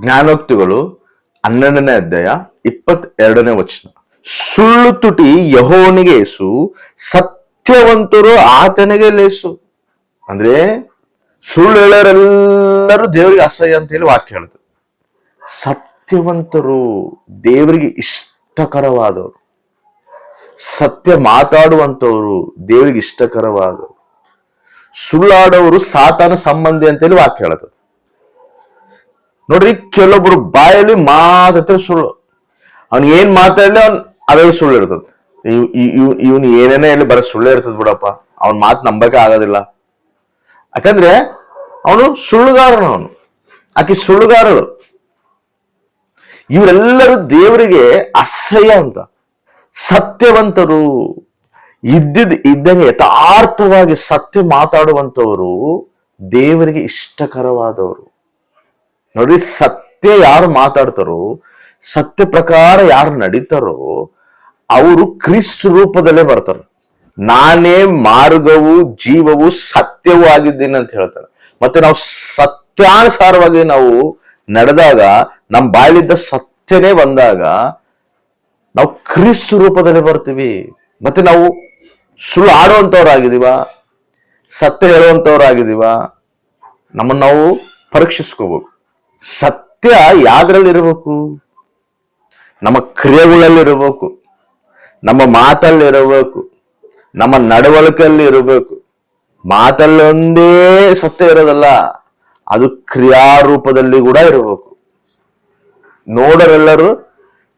ಜ್ಞಾನೋಕ್ತಿಗಳು ಹನ್ನೆರಡನೇ ಅಧ್ಯಾಯ ಇಪ್ಪತ್ತೆರಡನೇ ವಚನ. ಸುಳ್ಳು ತುಟಿ ಯಹೋನಿಗೆ ಏಸು, ಸತ್ಯವಂತರು ಆತನಿಗೆ ಲೇಸು ಅಂದ್ರೆ ಸುಳ್ಳು ಹೇಳೋರೆಲ್ಲರೂ ದೇವರಿಗೆ ಅಸಹ್ಯ ಅಂತ ಹೇಳಿ ವಾಕ್ಯ ಹೇಳಿದ್ರು ಸತ್ಯವಂತರು ದೇವರಿಗೆ ಇಷ್ಟಕರವಾದವರು. ಸತ್ಯ ಮಾತಾಡುವಂತವರು ದೇವರಿಗೆ ಇಷ್ಟಕರವಾದವರು. ಸುಳ್ಳಾಡೋರು ಸಾತಾನ ಸಂಬಂಧಿ ಅಂತೇಳಿ ವಾಕ್ಯ ಹೇಳುತ್ತದೆ ನೋಡ್ರಿ, ಕೆಲವೊಬ್ರು ಬಾಯಲ್ಲಿ ಮಾತತ್ರ ಸುಳ್ಳು. ಅವ್ನ್ ಏನ್ ಮಾತಾಡಲಿ ಅವ್ನ್ ಅದೇ ಸುಳ್ಳು ಇರ್ತದೆ. ಇವನು ಏನೇನೇ ಹೇಳಿ ಬರೋ ಸುಳ್ಳು ಇರ್ತದ ಬಿಡಪ್ಪ. ಅವನ್ ಮಾತು ನಂಬಕ್ಕೆ ಆಗೋದಿಲ್ಲ. ಯಾಕಂದ್ರೆ ಅವನು ಸುಳ್ಳುಗಾರನು ಅವನು. ಆಕೆ ಸುಳ್ಳುಗಾರರು ಇವರೆಲ್ಲರೂ ದೇವರಿಗೆ ಅಸಹ್ಯ ಅಂತ. ಸತ್ಯವಂತರು. ಇದ್ದಿದ್, ಇದ್ದಂಗೆ ಯಥಾರ್ಥವಾಗಿ ಸತ್ಯ ಮಾತಾಡುವಂತವರು ದೇವರಿಗೆ ಇಷ್ಟಕರವಾದವರು. ನೋಡಿ, ಸತ್ಯ ಯಾರು ಮಾತಾಡ್ತಾರೋ, ಸತ್ಯ ಪ್ರಕಾರ ಯಾರು ನಡೀತಾರೋ, ಅವರು ಕ್ರಿಸ್ತ ರೂಪದಲ್ಲೇ ಬರ್ತಾರೆ. ನಾನೇ ಮಾರ್ಗವು, ಜೀವವು ಸತ್ಯವೂ ಆಗಿದ್ದೀನಿ ಅಂತ ಹೇಳ್ತಾರೆ. ಮತ್ತೆ ನಾವು ಸತ್ಯಾನುಸಾರವಾಗಿ ನಾವು ನಡೆದಾಗ, ನಮ್ಮ ಬಾಯಲ್ಲಿದ್ದ ಸತ್ಯನೇ ಬಂದಾಗ, ನಾವು ಕ್ರಿಸ್ತ ರೂಪದಲ್ಲಿ ಬರ್ತೀವಿ. ಮತ್ತೆ ನಾವು ಸುಳ್ಳು ಆಡುವಂಥವ್ರಾಗಿದ್ದೀವ, ಸತ್ಯ ಹೇಳುವಂಥವ್ರಾಗಿದ್ದೀವ, ನಮ್ಮನ್ನು ನಾವು ಪರೀಕ್ಷಿಸ್ಕೋಬೇಕು. ಸತ್ಯ ಯಾವ್ದ್ರಲ್ಲಿ ಇರಬೇಕು ನಮ್ಮ ಕ್ರಿಯೆಗಳಲ್ಲಿ ಇರಬೇಕು ನಮ್ಮ ಮಾತಲ್ಲಿರಬೇಕು, ನಮ್ಮ ನಡವಳಿಕೆಯಲ್ಲಿ ಇರಬೇಕು ಮಾತಲ್ಲೊಂದೇ ಸತ್ಯ ಇರೋದಲ್ಲ, ಅದು ಕ್ರಿಯಾರೂಪದಲ್ಲಿ ಕೂಡ ಇರಬೇಕು. ನೋಡರೆಲ್ಲರೂ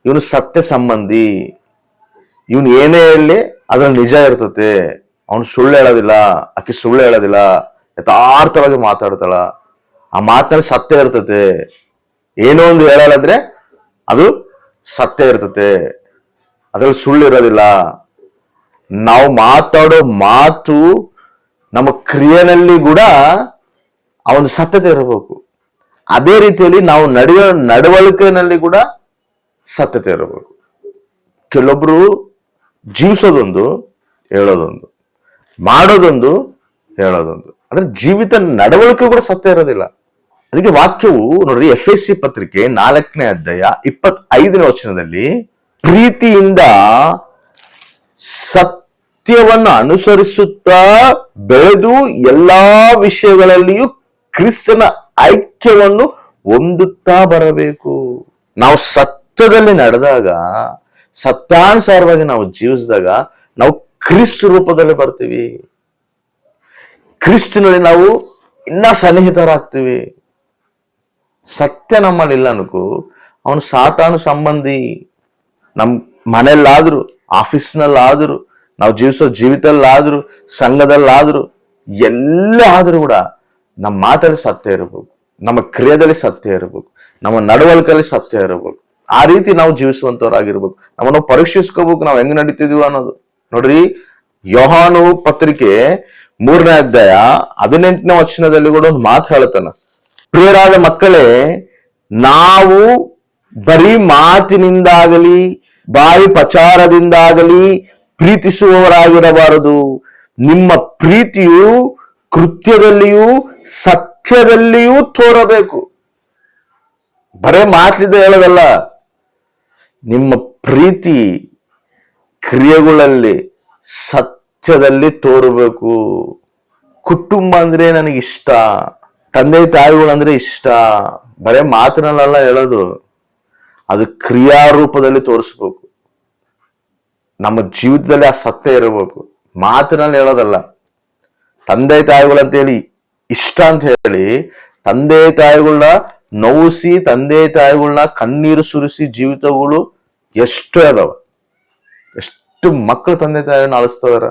ಇವನು ಸತ್ಯ ಸಂಬಂಧಿ. ಇವನು ಏನೇ ಹೇಳಿ ಅದ್ರಲ್ಲಿ ನಿಜ ಇರ್ತತೆ ಅವನು ಸುಳ್ಳು ಹೇಳೋದಿಲ್ಲ, ಆಕಿ ಸುಳ್ಳು ಹೇಳೋದಿಲ್ಲ, ಯಥಾರ್ಥವಾಗಿ ಮಾತಾಡ್ತಾಳ. ಆ ಮಾತಿನಲ್ಲಿ ಸತ್ಯ ಇರ್ತತೆ. ಏನೋ ಒಂದು ಹೇಳಲಾದ್ರೆ ಅದು ಸತ್ಯ ಇರ್ತತೆ. ಅದ್ರಲ್ಲಿ ಸುಳ್ಳು ಇರೋದಿಲ್ಲ ನಾವು ಮಾತಾಡೋ ಮಾತು ನಮ್ಮ ಕ್ರಿಯೆನಲ್ಲಿ ಕೂಡ ಆ ಒಂದು ಸತ್ಯತೆ ಇರಬೇಕು. ಅದೇ ರೀತಿಯಲ್ಲಿ ನಾವು ನಡೆಯೋ ನಡವಳಿಕೆಯಲ್ಲಿ ಕೂಡ ಸತ್ಯತೆ ಇರಬೇಕು. ಕೆಲವೊಬ್ರು ಜೀವಿಸೋದೊಂದು, ಹೇಳೋದೊಂದು, ಮಾಡೋದೊಂದು, ಹೇಳೋದೊಂದು. ಅಂದ್ರೆ ಜೀವಿತ ನಡವಳಿಕೆ ಕೂಡ ಸತ್ಯ ಇರೋದಿಲ್ಲ. ಅದಕ್ಕೆ ವಾಕ್ಯವು ನೋಡ್ರಿ ಎಫ್ ಎಸ್ ಸಿ ಪತ್ರಿಕೆ ನಾಲ್ಕನೇ ಅಧ್ಯಾಯ ಇಪ್ಪತ್ತೈದನೇ ವಚನದಲ್ಲಿ ಪ್ರೀತಿಯಿಂದ ಸತ್ಯವನ್ನು ಅನುಸರಿಸುತ್ತಾ ಬೆಳೆದು ಎಲ್ಲಾ ವಿಷಯಗಳಲ್ಲಿಯೂ ಕ್ರಿಸ್ತನ ಐಕ್ಯವನ್ನು ಹೊಂದುತ್ತಾ ಬರಬೇಕು. ನಾವು ಸತ್ಯದಲ್ಲಿ ನಡೆದಾಗ, ಸತ್ಯಾನುಸಾರವಾಗಿ ನಾವು ಜೀವಿಸಿದಾಗ ನಾವು ಕ್ರಿಸ್ತ ರೂಪದಲ್ಲಿ ಬರ್ತೀವಿ. ಕ್ರಿಸ್ತನಲ್ಲಿ ನಾವು ಇನ್ನ ಸನ್ನಿಹಿತರಾಗ್ತೀವಿ. ಸತ್ಯ ನಮ್ಮಲ್ಲಿಲ್ಲ ಅನ್ಕು. ಅವನು ಸಾತಾನು ಸಂಬಂಧಿ ನಮ್ಮ ಮನೆಯಲ್ಲಾದ್ರು, ಆಫೀಸ್ನಲ್ಲಾದ್ರು, ನಾವು ಜೀವಿಸೋ ಜೀವಿತಲ್ಲಾದ್ರು, ಸಂಘದಲ್ಲಾದ್ರು, ಎಲ್ಲ ಆದರೂ ಕೂಡ ನಮ್ಮ ಮಾತಲ್ಲಿ ಸತ್ಯ ಇರಬೇಕು. ನಮ್ಮ ಕ್ರಿಯೆದಲ್ಲಿ ಸತ್ಯ ಇರಬೇಕು. ನಮ್ಮ ನಡವಳಿಕೆಯಲ್ಲಿ ಸತ್ಯ ಇರಬೇಕು. ಆ ರೀತಿ ನಾವು ಜೀವಿಸುವಂತವ್ರಾಗಿರ್ಬೇಕು. ನಮ್ಮನ್ನು ಪರೀಕ್ಷಿಸ್ಕೋಬೇಕು ನಾವು ಹೆಂಗ್ ನಡೀತಿದೀವಿ ಅನ್ನೋದು. ನೋಡ್ರಿ ಯೋಹಾನು ಪತ್ರಿಕೆ ಮೂರನೇ ಅಧ್ಯಾಯ ಹದಿನೆಂಟನೇ ವಚನದಲ್ಲಿ ಕೂಡ ಒಂದು ಮಾತು ಹೇಳ್ತಾನ. ಪ್ರಿಯರಾದ ಮಕ್ಕಳೇ, ನಾವು ಬರೀ ಮಾತಿನಿಂದಾಗಲಿ, ಬಾಯಿ ಪಚಾರದಿಂದಾಗಲಿ ಪ್ರೀತಿಸುವವರಾಗಿರಬಾರದು. ನಿಮ್ಮ ಪ್ರೀತಿಯು ಕೃತ್ಯದಲ್ಲಿಯೂ ಸತ್ಯದಲ್ಲಿಯೂ ತೋರಬೇಕು. ಬರೇ ಮಾತಿದ ಹೇಳೋದಲ್ಲ, ನಿಮ್ಮ ಪ್ರೀತಿ ಕ್ರಿಯೆಗಳಲ್ಲಿ ಸತ್ಯದಲ್ಲಿ ತೋರಬೇಕು. ಕುಟುಂಬ ಅಂದ್ರೆ ನನಗಿಷ್ಟ. ತಂದೆ ತಾಯಿಗಳು ಅಂದ್ರೆ ಇಷ್ಟ. ಬರೇ ಮಾತಿನಲ್ಲ ಹೇಳೋದು. ಅದು ಕ್ರಿಯಾರೂಪದಲ್ಲಿ ತೋರಿಸ್ಬೇಕು. ನಮ್ಮ ಜೀವಿತದಲ್ಲಿ ಆ ಸತ್ಯ ಇರಬೇಕು. ಮಾತಿನಲ್ಲಿ ಹೇಳೋದಲ್ಲ. ತಂದೆ ತಾಯಿಗಳು ಅಂತ ಹೇಳಿ ಇಷ್ಟ ಅಂತ ಹೇಳಿ, ತಂದೆ ತಾಯಿಗಳನ್ನ ನೋವಿಸಿ ತಂದೆ ತಾಯಿಗಳನ್ನ ಕಣ್ಣೀರು ಸುರಿಸಿ ಜೀವಿತಗಳು ಎಷ್ಟು ಅದಾವ. ಎಷ್ಟು ಮಕ್ಕಳು ತಂದೆ ತಾಯಿಗಳನ್ನ ಅಳಿಸ್ತದಾರ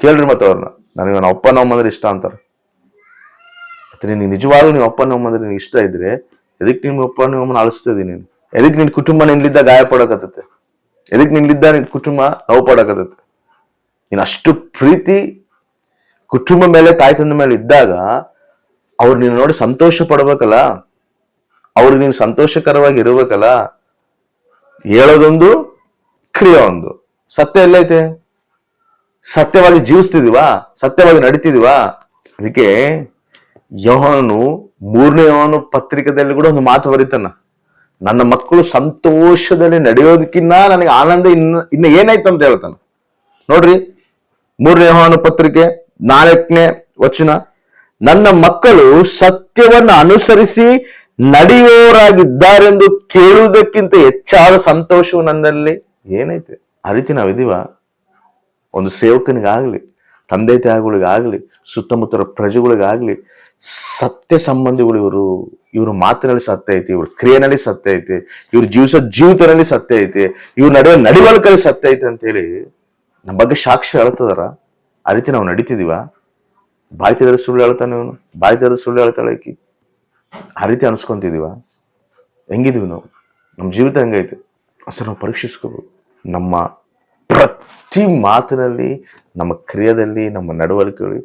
ಕೇಳ್ರಿ ಮತ್ತೆ ಅವ್ರನ್ನ ನನಗೆ ನನ್ನ ಅಪ್ಪ ನಮ್ಮ ಅಂದ್ರೆ ಇಷ್ಟ ಅಂತಾರೆ. ನಿನಗೆ ನಿಜವಾಗ್ಲೂ ನಿಮ್ಮ ಅಪ್ಪ ನಮ್ಮ ಅಂದ್ರೆ ನಿನಗೆ ಇಷ್ಟ ಇದ್ರೆ, ಎದಕ್ ನಿಮ್ಮ ಅಪ್ಪ ನಿಮ್ಮನ್ನ ಅಳಿಸ್ತದಿ ನೀನು? ಎದಕ್ ನಿನ್ ಕುಟುಂಬ ನಿನ್ಲಿದ್ದ ಗಾಯ ಪಡಕತ್ತತೆ? ಎದಕ್ ನಿನ್ಲಿದ್ದ ನಿನ್ ಕುಟುಂಬ ನೋವು ಪಡಕತ್ತತೆ? ನೀನ್ ಅಷ್ಟು ಪ್ರೀತಿ ಕುಟುಂಬ ಮೇಲೆ, ತಾಯಿ ತಂದ ಮೇಲೆ ಇದ್ದಾಗ ಅವ್ರು ನೀನು ನೋಡಿ ಸಂತೋಷ ಪಡ್ಬೇಕಲ್ಲ? ಅವ್ರು ನೀನು ಸಂತೋಷಕರವಾಗಿ ಇರ್ಬೇಕಲ್ಲ? ಹೇಳೋದೊಂದು, ಕ್ರಿಯೆ ಒಂದು. ಸತ್ಯ ಎಲ್ಲೈತೆ? ಸತ್ಯವಾಗಿ ಜೀವಿಸ್ತಿದೀವಾ? ಸತ್ಯವಾಗಿ ನಡೀತಿದೀವಾ? ಅದಕ್ಕೆ ಯೋಹನು ಮೂರನೇ ಯೋಹನ ಪತ್ರಿಕೆಯಲ್ಲಿ ಕೂಡ ಒಂದು ಮಾತು ಬರೀತಾನ, ನನ್ನ ಮಕ್ಕಳು ಸಂತೋಷದಲ್ಲಿ ನಡೆಯೋದಕ್ಕಿನ್ನ ನನಗೆ ಆನಂದ ಇನ್ನ, ಇನ್ನು ಏನಾಯ್ತು ಅಂತ ಹೇಳ್ತಾನ. ನೋಡ್ರಿ, ಮೂರನೇ ಯೋಹನ ಪತ್ರಿಕೆ, ನಾಲ್ಕನೇ ವಚನ, ನನ್ನ ಮಕ್ಕಳು ಸತ್ಯವನ್ನು ಅನುಸರಿಸಿ ನಡೆಯೋರಾಗಿದ್ದಾರೆಂದು ಕೇಳುವುದಕ್ಕಿಂತ ಹೆಚ್ಚಾದ ಸಂತೋಷವು ನನ್ನಲ್ಲಿ ಏನೈತೆ? ಆ ರೀತಿ ನಾವಿದೀವ ಒಂದು ಸೇವಕನಿಗಾಗ್ಲಿ, ತಂದೆ ತಾಯಿಗಳಿಗಾಗ್ಲಿ, ಸುತ್ತಮುತ್ತಲ ಪ್ರಜೆಗಳಿಗಾಗ್ಲಿ ಸತ್ಯ ಸಂಬಂಧಿಗಳು ಇವರು, ಇವ್ರ ಮಾತಿನಲ್ಲಿ ಸತ್ಯ ಐತಿ, ಇವ್ರ ಕ್ರಿಯೆನಲ್ಲಿ ಸತ್ಯ ಐತಿ, ಇವ್ರ ಜೀವಿಸ ಜೀವಿತನಲ್ಲಿ ಸತ್ಯ ಐತಿ, ಇವ್ರ ನಡುವೆ ನಡಿವಳಿಕಲ್ಲಿ ಸತ್ಯ ಐತಿ ಅಂತೇಳಿ ನಮ್ಮ ಬಗ್ಗೆ ಸಾಕ್ಷಿ ಹೇಳ್ತದಾರ? ಆ ರೀತಿ ನಾವು ನಡೀತಿದೀವ? ಬಾಯಿ ತೆರೆದ ಸುಳ್ಳು ಹೇಳ್ತಾನೆ ಇವನು, ಬಾಯಿ ತೆಗೆದ್ರೆ ಸುಳ್ಳು ಹೇಳ್ತಾಳೆ ಆಕಿ ಆ ರೀತಿ ಅನ್ಸ್ಕೊಂತಿದೀವ? ಹೆಂಗಿದೀವಿ ನಾವು? ನಮ್ಮ ಜೀವಿತ ಹೆಂಗೈತೆ? ಅಸ ನಾವು ಪರೀಕ್ಷಿಸ್ಕೋಬೇಕು. ನಮ್ಮ ಪ್ರತಿ ಮಾತಿನಲ್ಲಿ, ನಮ್ಮ ಕ್ರಿಯೆಯಲ್ಲಿ ನಮ್ಮ ನಡವಳಿಕೆಯಲ್ಲಿ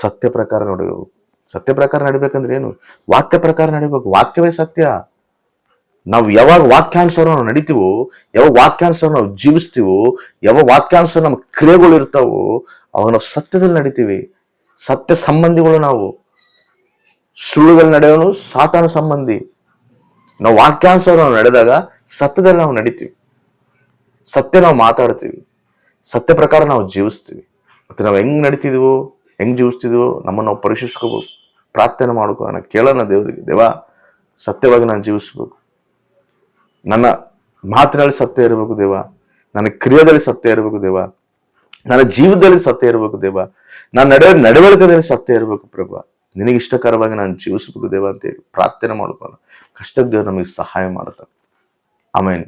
ಸತ್ಯ ಪ್ರಕಾರ ನಡೆಯಬೇಕು ಸತ್ಯ ಪ್ರಕಾರ ನಡಿಬೇಕಂದ್ರೆ ಏನು? ವಾಕ್ಯ ಪ್ರಕಾರ ನಡಿಬೇಕು. ವಾಕ್ಯವೇ ಸತ್ಯ. ನಾವು ಯಾವಾಗ ವಾಕ್ಯಾನುಸಾರ ನಾವು ನಡಿತೀವೋ ಯಾವಾಗ ವಾಕ್ಯಾನುಸಾರ ನಾವು ಜೀವಿಸ್ತೀವೋ, ಯಾವ ವಾಕ್ಯಾನುಸಾರ ನಮ್ಮ ಕ್ರಿಯೆಗಳು ಇರ್ತಾವೋ, ಅವಾಗ ನಾವು ಸತ್ಯದಲ್ಲಿ ನಡಿತೀವಿ. ಸತ್ಯ ಸಂಬಂಧಿಗಳು ನಾವು. ಸುಳ್ಳುಗಳು ನಡೆಯೋನು ಸಾತಾನ ಸಂಬಂಧಿ. ನಾವು ವಾಕ್ಯಾನುಸಾರ ನಡೆದಾಗ ಸತ್ಯದಲ್ಲಿ ನಾವು ನಡಿತೀವಿ. ಸತ್ಯ ನಾವು ಮಾತಾಡ್ತೀವಿ. ಸತ್ಯ ಪ್ರಕಾರ ನಾವು ಜೀವಿಸ್ತೀವಿ. ಮತ್ತು ನಾವು ಹೆಂಗ್ ನಡೀತಿದ್ವೋ, ಹೆಂಗ್ ಜೀವಿಸ್ತಿದ್ವೋ, ನಮ್ಮನ್ನು ನಾವು ಪ್ರಾರ್ಥನೆ ಮಾಡ್ಕೋಣ ಕೇಳೋಣ ದೇವರಿಗೆ ದೇವ ಸತ್ಯವಾಗಿ ನಾನು ಜೀವಿಸ್ಬೇಕು. ನನ್ನ ಮಾತಿನಲ್ಲಿ ಸತ್ಯ ಇರಬೇಕು ದೇವ ನನ್ನ ಕ್ರಿಯೆದಲ್ಲಿ ಸತ್ಯ ಇರಬೇಕು ದೇವ ನನ್ನ ಜೀವದಲ್ಲಿ ಸತ್ಯ ಇರಬೇಕು ದೇವ ನಾನು ನಡೆಯ ನಡವಳಿಕೆಯಲ್ಲಿ ಸತ್ಯ ಇರಬೇಕು ಪ್ರಭು ನಿನಗೆ ಇಷ್ಟಕರವಾಗಿ ನಾನು ಜೀವಿಸಬೇಕು ದೇವ ಅಂತೇಳಿ ಪ್ರಾರ್ಥನೆ ಮಾಡ್ಕೋಣ ಕಷ್ಟದ ದೇವರು ನಮಗೆ ಸಹಾಯ ಮಾಡ್ತಾನೆ. ಆಮೇಲೆ